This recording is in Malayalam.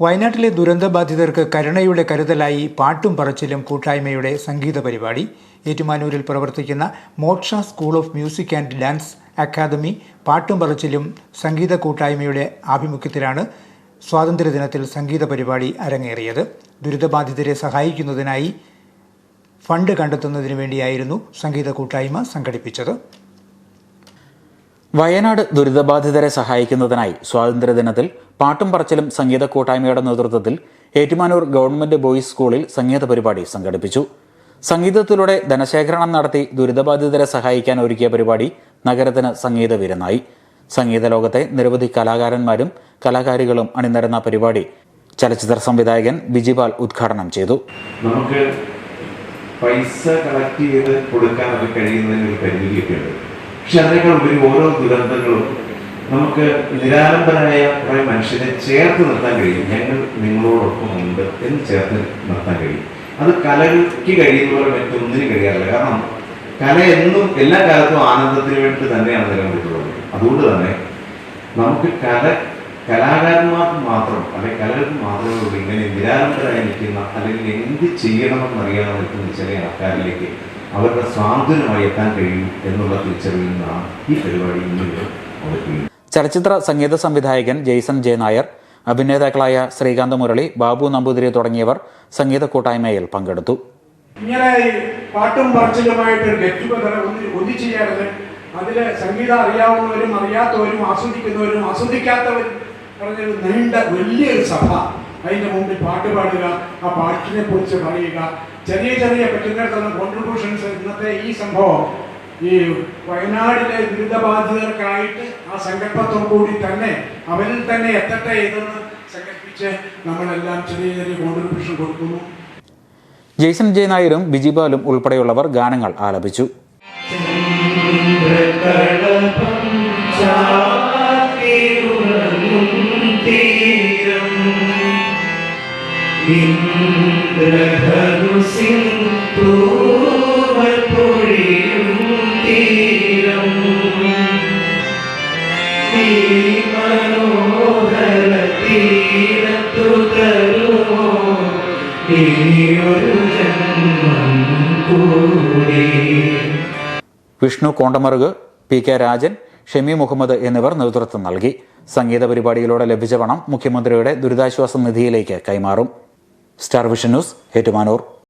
വയനാട്ടിലെ ദുരന്തബാധിതർക്ക് കരുണയുടെ കരുതലായി പാട്ടും പറച്ചിലും കൂട്ടായ്മയുടെ സംഗീത പരിപാടി. ഏറ്റുമാനൂരിൽ പ്രവർത്തിക്കുന്ന Moksha school of music and dance academy പാട്ടും പറച്ചിലും സംഗീത കൂട്ടായ്മയുടെ ആഭിമുഖ്യത്തിലാണ് സ്വാതന്ത്ര്യദിനത്തിൽ സംഗീത പരിപാടി അരങ്ങേറിയത്. ദുരിതബാധിതരെ സഹായിക്കുന്നതിനായി ഫണ്ട് കണ്ടെത്തുന്നതിന് വേണ്ടിയായിരുന്നു സംഗീത കൂട്ടായ്മ സംഘടിപ്പിച്ചത്. വയനാട് ദുരിതബാധിതരെ സഹായിക്കുന്നതിനായി സ്വാതന്ത്ര്യദിനത്തിൽ പാട്ടും പറച്ചിലും സംഗീത കൂട്ടായ്മയുടെ നേതൃത്വത്തിൽ ഏറ്റുമാനൂർ ഗവൺമെന്റ് ബോയ്സ് സ്കൂളിൽ സംഗീത പരിപാടി സംഘടിപ്പിച്ചു. സംഗീതത്തിലൂടെ ധനശേഖരണം നടത്തി ദുരിതബാധിതരെ സഹായിക്കാൻ ഒരുക്കിയ പരിപാടി നഗരത്തിന് സംഗീത വിരുന്നായി സംഗീത ലോകത്തെ നിരവധി കലാകാരന്മാരും കലാകാരികളും അണിനിരന്ന പരിപാടി ചലച്ചിത്ര സംവിധായകൻ ബിജിപാൽ ഉദ്ഘാടനം ചെയ്തു. നമുക്ക് പൈസ കളക്ട് ചെയ്ത് കൊടുക്കാനൊക്കെ കഴിയുന്നതിന് ഒരു പരിമിതിയൊക്കെ ഉണ്ട് പക്ഷെ അതിനേക്കാൾ ഓരോ ദുരന്തങ്ങളും നമുക്ക് നിരാലംബരായ കുറെ മനുഷ്യരെ ചേർത്ത് നിർത്താൻ കഴിയും. ഞങ്ങൾ നിങ്ങളോടൊപ്പം ഉണ്ട് എന്ന് ചേർത്ത് നിർത്താൻ കഴിയും. അത് കലയ്ക്ക് കഴിയുന്ന പോലെ മറ്റൊന്നിനും കഴിയാറില്ല. കാരണം കല എന്നും എല്ലാ കാലത്തും ആനന്ദത്തിന് വേണ്ടി തന്നെയാണ് നിലനിൽക്കുന്നത് അതുകൊണ്ട് തന്നെ നമുക്ക് കല കലാകാരന്മാർക്ക് മാത്രം അല്ലെങ്കിൽ കലകൾക്ക് മാത്രമേ ഉള്ളൂ. ഇങ്ങനെ നിരാലംബരായി നിൽക്കുന്ന അല്ലെങ്കിൽ എന്ത് ചെയ്യണമെന്ന് അറിയാതെ നിൽക്കുന്ന ചില ആൾക്കാരിലേക്ക് അവരുടെ സ്വാതന്ത്ര്യമായി എത്താൻ കഴിയും എന്നുള്ള തിരിച്ചറിവിൽ നിന്നാണ് ഈ പരിപാടി ഇന്നിവിടെ അവതരിപ്പിക്കുന്നത്. ചലച്ചിത്ര സംഗീത സംവിധായകൻ ജെയ്സൺ ജെ നായർ അഭിനേതാക്കളായ ശ്രീകാന്ത മുരളി ബാബു നമ്പൂതിരി തുടങ്ങിയവർ സംഗീത കൂട്ടായ്മയിൽ പങ്കെടുത്തു. ഇങ്ങനെ പാട്ടും പറച്ചിലുമായിട്ട് ഒന്നിച്ചു ചേർന്ന് അതിൽ സംഗീതം അറിയാവുന്നവരും അറിയാത്തവരും ആസ്വദിക്കുന്നവരും ആസ്വദിക്കാത്തവരും പറഞ്ഞൊരു നീണ്ട വലിയൊരു സഭ. അതിന്റെ മുമ്പിൽ പാട്ട് പാടുക ആ പാട്ടിനെ കുറിച്ച് പറയുക. ചെറിയ ചെറിയ പറ്റുന്നിടത്തോളം കോൺട്രിബ്യൂഷൻസ് ഇന്നത്തെ ഈ സംഭവം ഈ വയനാടിലെ ദുരിതബാധിതർക്കായിട്ട് ആ സങ്കല്പത്തോടു കൂടി തന്നെ അവരിൽ തന്നെ എത്തട്ടെ ഇതെന്ന് സങ്കല്പിച്ച് നമ്മളെല്ലാം ചെറിയ ചെറിയ കോൺട്രിബ്യൂഷൻ കൊടുക്കുന്നു. ജെയ്സൺ ജെ നായരും ബിജിബാലും ഉൾപ്പെടെയുള്ളവർ ഗാനങ്ങൾ ആലപിച്ചു. വിഷ്ണു കോണ്ടമറുക് പി കെ രാജൻ ഷെമി മുഹമ്മദ് എന്നിവർ നേതൃത്വം നൽകി. സംഗീത പരിപാടിയിലൂടെ ലഭിച്ച പണം മുഖ്യമന്ത്രിയുടെ ദുരിതാശ്വാസ നിധിയിലേക്ക് കൈമാറും. Star vision news Ettumanoor.